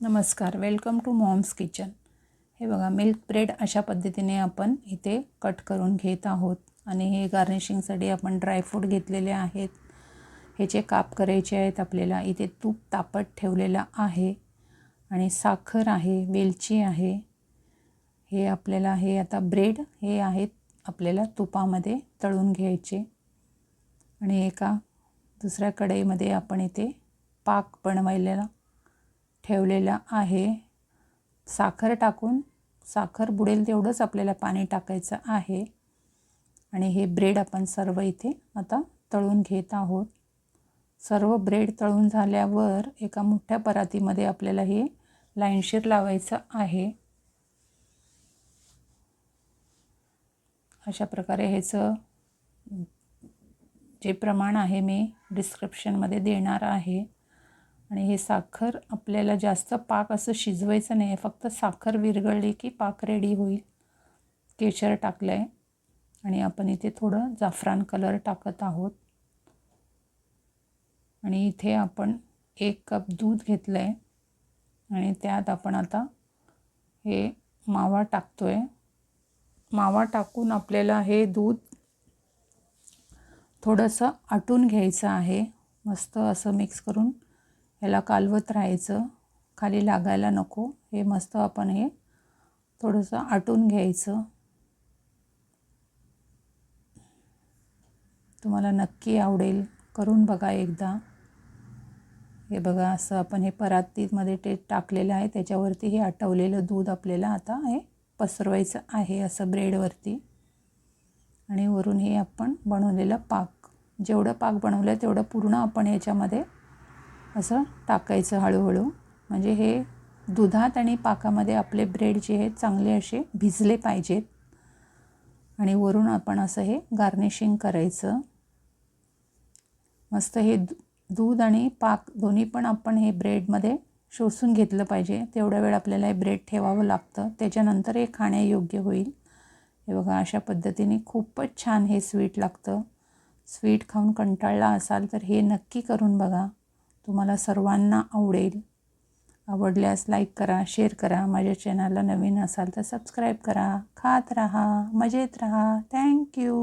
नमस्कार welcome to moms kitchen हे बघा मिल्क ब्रेड अशा पद्धतीने आपण इथे कट करून घेत आहोत. आणि हे गार्निशिंगसाठी आपण ड्रायफ्रूट घेतलेले आहेत. ह्याचे काप करायचे आहेत आपल्याला इथे तूप तापत ठेवलेलं आहे. आणि साखर आहे वेलची आहे. हे आपल्याला हे आता ब्रेड हे आहेत आपल्याला तुपामध्ये तळून घ्यायचे. आणि एका दुसऱ्या कढईमध्ये आपण इथे पाक बनवायला ठेवलेला आहे. साखर टाकून साखर बुडेल तेवढंच आपल्याला पाणी टाकायचं आहे. आणि हे ब्रेड आपण सर्व इथे आता तळून घेत आहोत. सर्व ब्रेड तळून झाल्यावर एका मोठ्या परातीमध्ये आपल्याला हे लाईनशीर लावायचं आहे. अशा प्रकारे ह्याचं जे प्रमाण आहे मी डिस्क्रिप्शनमध्ये देणार आहे. आणि हे साखर आपल्याला जास्त पाक असं शिजवायचं नाही. आहे फक्त साखर विरघळली की पाक रेडी होईल. केशर टाकलं आहे आणि आपण इथे थोडं जाफरान कलर टाकत आहोत. आणि इथे आपण एक कप दूध घेतलं आहे आणि त्यात आपण आता हे मावा टाकतो आहे मावा टाकून आपल्याला हे दूध थोडंसं आटून घ्यायचं आहे. मस्त असं मिक्स करून ह्याला कालवत राहायचं. खाली लागायला नको. हे मस्त आपण हे थोडंसं आटून घ्यायचं. तुम्हाला नक्की आवडेल. करून बघा एकदा. हे बघा असं आपण हे परातीमध्ये ते टाकलेलं आहे. त्याच्यावरती हे आटवलेलं दूध आपल्याला आता हे पसरवायचं आहे असं ब्रेडवरती. आणि वरून हे आपण बनवलेलं पाक. जेवढं पाक बनवलं तेवढं पूर्ण आपण याच्यामध्ये असं टाकायचं हळूहळू. म्हणजे हे दुधात आणि पाकामध्ये आपले ब्रेड जे आहेत चांगले असे भिजले पाहिजेत. आणि वरून आपण असं हे गार्निशिंग करायचं. मस्त हे दूध आणि पाक दोन्ही पण आपण हे ब्रेडमध्ये शोषून घेतलं पाहिजे. तेवढ्या वेळ आपल्याला हे ब्रेड ठेवावं लागतं. त्याच्यानंतर हे खाण्यायोग्य होईल. हे बघा अशा पद्धतीने खूपच छान हे स्वीट लागतं. स्वीट खाऊन कंटाळला असाल तर हे नक्की करून बघा. तुम्हाला सर्वांना आवडेल. आवडल्यास लाईक करा शेअर करा. माझ्या चॅनलला नवीन असाल तर सबस्क्राईब करा. खात राहा मजेत राहा. थँक्यू